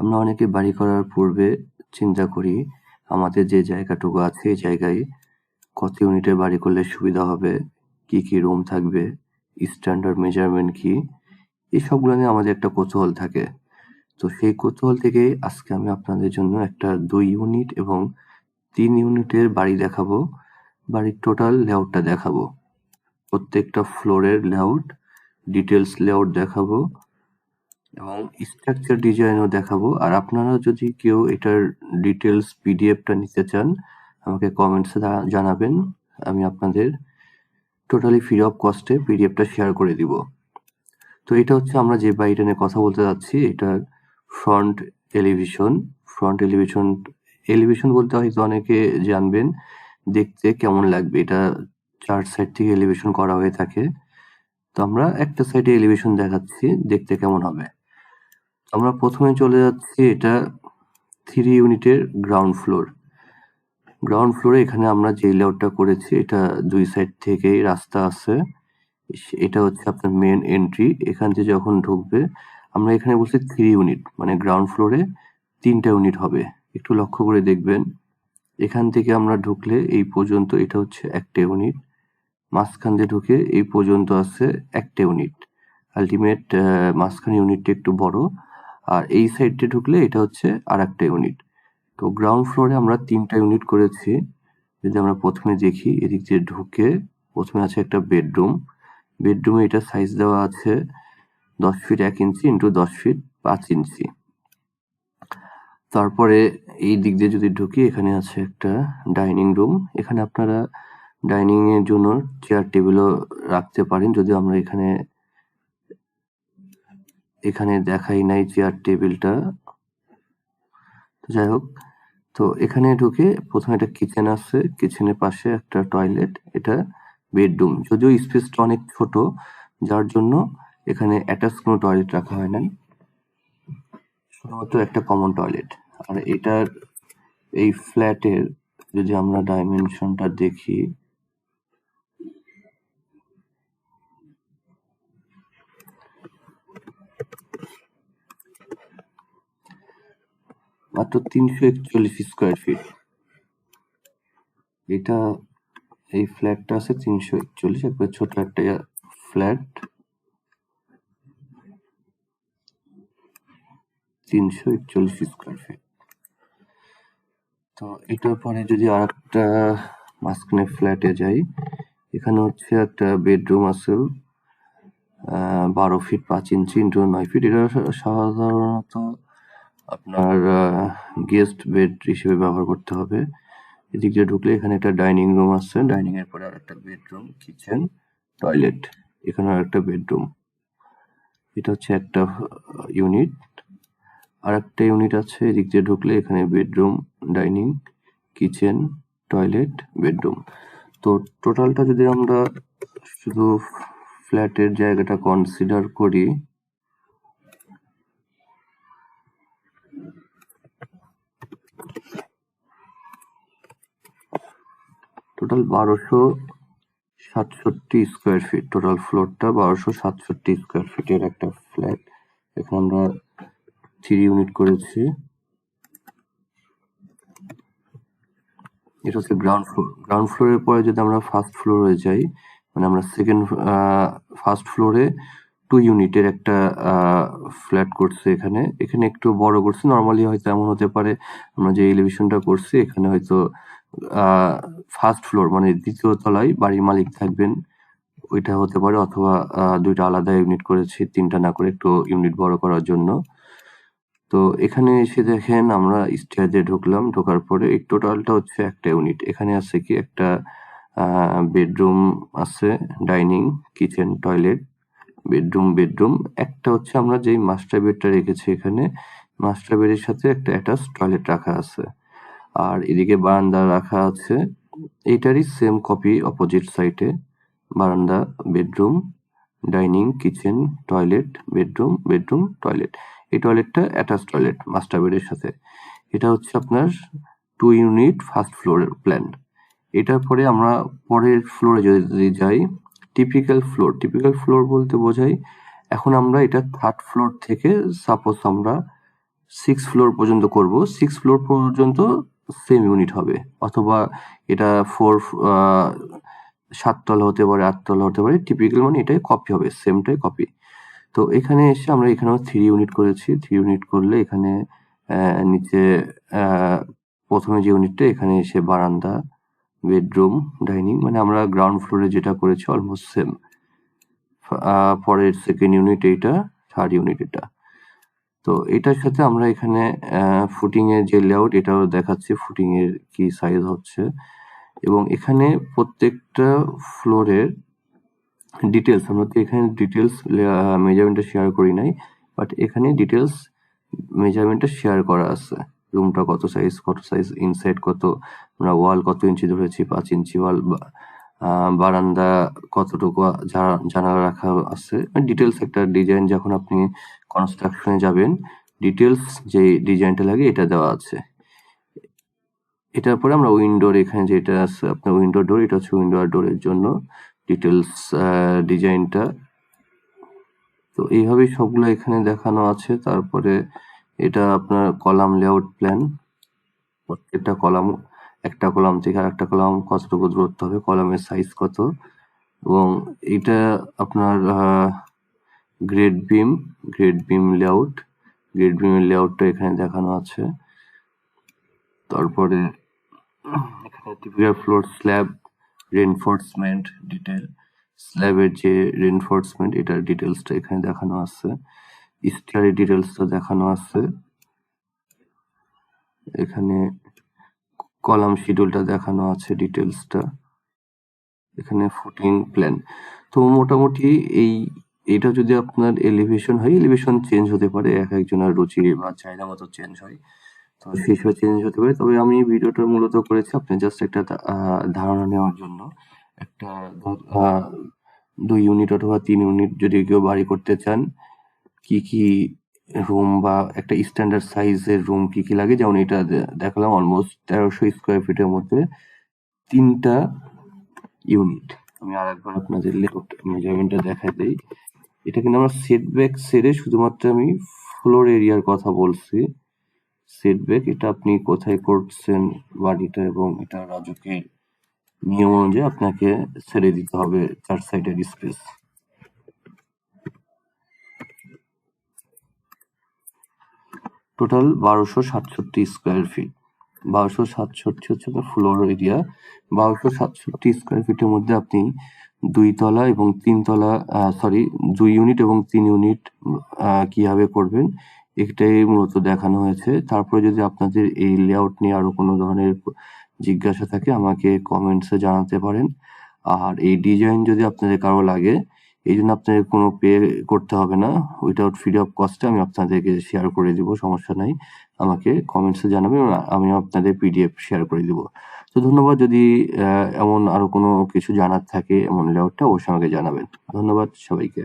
আমরা অনেকে বাড়ি করার পূর্বে চিন্তা করি, আমাদের যে জায়গাটুকু আছে এই জায়গায় কত ইউনিটের বাড়ি করলে সুবিধা হবে, কি কি রুম থাকবে, স্ট্যান্ডার্ড মেজারমেন্ট কি এই সবগুলো নিয়ে আমাদের একটা কৌতূহল থাকে। তো সেই কৌতূহল থেকে আজকে আমি আপনাদের জন্য একটা দুই ইউনিট এবং তিন ইউনিটের বাড়ি দেখাবো। বাড়ির টোটাল লেআউটটা দেখাবো। প্রত্যেকটা ফ্লোরের লেআউট ডিটেলস লেআউট দেখাবো। এবং স্ট্রাকচার ডিজাইনও দেখাবো। আর আপনারা যদি কেউ এটার ডিটেলস পিডিএফটা নিতে চান, আমাকে কমেন্টসে জানাবেন। আমি আপনাদের টোটালি ফ্রি অফ কস্টে পিডিএফটা শেয়ার করে দিব। তো এটা হচ্ছে আমরা যে বাড়িটা নিয়ে কথা বলতে যাচ্ছি, এটার front elevation front elevation elevation বলতে হয়তো অনেকে জানবেন, দেখতে কেমন লাগবে। এটা চার সাইড থেকে এলিভেশন করা হয়ে থাকে। তো আমরা একটা সাইডে এলিভেশন দেখাচ্ছি, দেখতে কেমন হবে। আমরা প্রথমে চলে যাচ্ছি এটা থ্রি ইউনিটের গ্রাউন্ড ফ্লোর গ্রাউন্ড ফ্লোরে এখানে আমরা যে লেআউটটা করেছি, এটা দুই সাইড থেকেই রাস্তা আছে। এটা হচ্ছে আপনার মেন এন্ট্রি এখান থেকে যখন ঢুকবে, আমরা এখানে বলছি থ্রি ইউনিট মানে গ্রাউন্ড ফ্লোরে তিনটা ইউনিট হবে। একটু লক্ষ্য করে দেখবেন, এখান থেকে আমরা ঢুকলে এই পর্যন্ত এটা হচ্ছে একটা ইউনিট মাঝখান দিয়ে ঢুকে এই পর্যন্ত আছে একটা ইউনিট আলটিমেট মাঝখানে ইউনিটটা একটু বড়। আর এই সাইডে ঢুকলে এটা হচ্ছে আর একটা ইউনিট তো গ্রাউন্ড ফ্লোরে আমরা তিনটা ইউনিট করেছি। যদি আমরা প্রথমে দেখি, এদিক দিয়ে ঢুকে প্রথমে আছে একটা বেডরুম বেডরুমে এটা সাইজ দেওয়া আছে দশ ফিট এক ইঞ্চি ইন্টু দশ ফিট পাঁচ ইঞ্চি তারপরে এই দিক দিয়ে যদি ঢুকি, এখানে আছে একটা ডাইনিং রুম এখানে আপনারা ডাইনিং এর জন্য চেয়ার টেবিলও রাখতে পারেন। যদি আমরা এখানে এখানে দেখাই নাই চেয়ার টেবিলটা যাই হোক, তো এখানে ঢুকে প্রথমে একটা কিচেন আছে কিচেনের পাশে একটা টয়লেট এটা বেডরুম যদিও স্পেসটা অনেক ছোট, যার জন্য এখানে অ্যাটাচ কোনো টয়লেট রাখা হয় নাই। শুধুমাত্র একটা কমন টয়লেট আর এটার এই ফ্ল্যাটের যদি আমরা ডাইমেনশনটা দেখি মাত্র তিনশো একচল্লিশ স্কোয়ার ফিট এটা এই ফ্ল্যাটটা আছে তিনশো একচল্লিশ, একবার ছোট একটা ফ্ল্যাট তিনশো একচল্লিশ স্কোয়ার ফিট তো এটার পরে যদি আর একটা মাঝখানে ফ্ল্যাটে যাই, এখানে হচ্ছে একটা বেডরুম আছে। বারো ফিট পাঁচ ইঞ্চি ইন্টু নয় ফিট এটা সাধারণত আপনার গেস্ট বেড হিসেবে ব্যবহার করতে হবে। এদিক দিয়ে ঢুকলে এখানে একটা ডাইনিং রুম আছে। ডাইনিং এর পরে আর একটা বেডরুম কিচেন টয়লেট এখানে আর একটা বেডরুম এটা হচ্ছে একটা ইউনিট আর একটা ইউনিট আছে, এদিক দিয়ে ঢুকলে এখানে bedroom dining kitchen toilet bedroom তো টোটালটা যদি আমরা শুধু ফ্ল্যাটের জায়গাটা কনসিডার করি টোটাল বারোশো সাতষট্টি স্কোয়ার ফিট টোটাল ফ্লোরটা বারোশো সাতষট্টি স্কোয়ার ফিটের একটা ফ্ল্যাট এখানে আমরা থ্রি ইউনিট করেছি। এটা হচ্ছে গ্রাউন্ড ফ্লোর গ্রাউন্ড ফ্লোরের পরে যদি আমরা ফার্স্ট ফ্লোরে যাই মানে আমরা সেকেন্ড ফার্স্ট ফ্লোরে টু ইউনিটের একটা ফ্ল্যাট করছে এখানে। এখানে একটু বড় করছে। নর্মালি হয়তো এমন হতে পারে। আমরা যে এলিভেশনটা করছি, এখানে হয়তো ফার্স্ট ফ্লোর মানে দ্বিতীয় তলায় বাড়ির মালিক থাকবেন। ওইটা হতে পারে অথবা দুইটা আলাদা ইউনিট করেছি, তিনটা না করে একটু ইউনিট বড় করার জন্য। তো এখানে এসে দেখেন, আমরা স্টেয়ার দিয়ে ঢুকলাম। ঢোকার পরে এই টোটালটা হচ্ছে একটা ইউনিট এখানে আছে কি? একটা বেডরুম আছে dining kitchen toilet bedroom bedroom. একটা হচ্ছে আমরা যেই মাস্টার বেডটা রেখেছি এখানে মাস্টার বেডের সাথে একটা অ্যাটাচ টয়লেট রাখা আছে। আর এদিকে বারান্দা রাখা আছে। এইটারই সেম কপি অপোজিট সাইডে বারান্দা, bedroom dining kitchen toilet bedroom bedroom toilet এই টয়লেটটা অ্যাটাচ টয়লেট মাস্টার বেডের সাথে। এটা হচ্ছে আপনার টু ইউনিট ফার্স্ট ফ্লোরের প্ল্যান এটার পরে আমরা পরের ফ্লোরে যদি যাই টিপিক্যাল ফ্লোর টিপিক্যাল ফ্লোর বলতে বোঝাই এখন আমরা এটা থার্ড ফ্লোর থেকে সাপোজ আমরা সিক্স ফ্লোর পর্যন্ত করব। সিক্স ফ্লোর পর্যন্ত সেম ইউনিট হবে। অথবা এটা ফোর সাততলা হতে পারে আটতলা হতে পারে। টিপিক্যাল মানে এটাই কপি হবে সেমটাই কপি তো এখানে এসে আমরা এখানেও থ্রি ইউনিট করেছি। থ্রি ইউনিট করলে এখানে নিচে প্রথমে যে ইউনিটটা এখানে এসে বারান্দা বেডরুম ডাইনিং মানে আমরা গ্রাউন্ড ফ্লোরে যেটা করেছি অলমোস্ট সেম পরের সেকেন্ড ইউনিট এইটা থার্ড ইউনিট এটা। তো এটার সাথে আমরা এখানে ফুটিং এর যে লেআউট এটাও দেখাচ্ছি ফুটিং এর কি সাইজ হচ্ছে। এবং এখানে প্রত্যেকটা ফ্লোরের ডিটেলস আমরা তো এখানে ডিটেলস মেজারমেন্টটা শেয়ার করি নাই বাট এখানে ডিটেলস মেজারমেন্টটা শেয়ার করা আছে। রুমটা কত সাইজ কত সাইজ ইনসাইড কত, আমরা ওয়াল কত ইঞ্চি ধরেছি, পাঁচ ইঞ্চি ওয়াল বারান্দা কতটুকু জানালা রাখা আছে। ডিটেলস একটা ডিজাইন যখন আপনি কনস্ট্রাকশনে যাবেন ডিটেলস যে ডিজাইনটা লাগে এটা দেওয়া আছে। এটার পরে আমরা উইন্ডোর এখানে যেটা আছে, আপনার উইন্ডো ডোর এটা হচ্ছে উইন্ডো আর ডোরের জন্য ডিটেলস ডিজাইনটা তো এইভাবে সবগুলো এখানে দেখানো আছে, তারপরে এটা আপনার কলাম লেআউট প্ল্যান প্রত্যেকটা কলাম, একটা কলাম থেকে আরেকটা কলাম কতটুকু দূরত্ব হবে, কলামের সাইজ কত। এবং এটা আপনার grade beam grade beam layout grade বিমের লেআউটটা এখানে দেখানো আছে। তারপরে এখানে typical floor slab reinforcement detail স্ল্যাবের যে রেনফোর্সমেন্ট এটার ডিটেলসটা এখানে দেখানো আছে। স্টারের ডিটেলসটা দেখানো আছে। এখানে কলাম শিডিউলটা দেখানো আছে ডিটেলসটা এখানে ফুটিং প্ল্যান তো মোটামুটি এই, এটা যদি আপনার এলিভেশন হয় এলিভেশন চেঞ্জ হতে পারে, এক একজনের রুচি বা চাহিদা মতো চেঞ্জ হয়। তো সেই চেঞ্জ হতে পারে। তবে আমি ভিডিওটা মূলত করেছি আপনি জাস্ট একটা ধারণা নেওয়ার জন্য। একটা দুই ইউনিট অথবা তিন ইউনিট যদি কেউ বাড়ি করতে চান কি কি রুম বা একটা স্ট্যান্ডার্ড সাইজের রুম কি কি লাগে? যেমন এটা দেখালাম অলমোস্ট তেরোশো স্কোয়ার ফিটের মধ্যে তিনটা ইউনিট আমি আর একবার আপনাদের মেজারমেন্টটা দেখাই দিই। এটা কিন্তু আমরা সেটব্যাক সেরে শুধুমাত্র আমি ফ্লোর এরিয়ার কথা বলছি। সেটব্যাক এটা আপনি কোথায় করছেন, বাড়িটা এবং এটা রাজুকের নিয়ম অনুযায়ী আপনাকে ছেড়ে দিতে হবে চার সাইডের স্পেস টোটাল বারোশো সাতষট্টি স্কোয়ার ফিট বারোশো সাতষট্টি হচ্ছে আপনার ফ্লোর এরিয়া বারোশো সাতষট্টি স্কোয়ার ফিটের মধ্যে আপনি দুই তলা এবং তিন তলা সরি দুই ইউনিট এবং তিন ইউনিট কীভাবে করবেন এটাই মূলত দেখানো হয়েছে। তারপরে যদি আপনাদের এই লেআউট নিয়ে আরও কোনো ধরনের জিজ্ঞাসা থাকে, আমাকে কমেন্টসে জানাতে পারেন। আর এই ডিজাইন যদি আপনাদের কারও লাগে এই জন্য আপনাদের কোনো পে করতে হবে না। উইথাউট ফ্রি অফ কস্টে আমি আপনাদেরকে শেয়ার করে দিব, সমস্যা নাই। আমাকে কমেন্টসে জানাবেন আমি আপনাদের পিডিএফ শেয়ার করে দিব। তো ধন্যবাদ, যদি এমন আরও কোনো কিছু জানার থাকে, এমন লেআউটটা অবশ্যই আমাকে জানাবেন। ধন্যবাদ সবাইকে।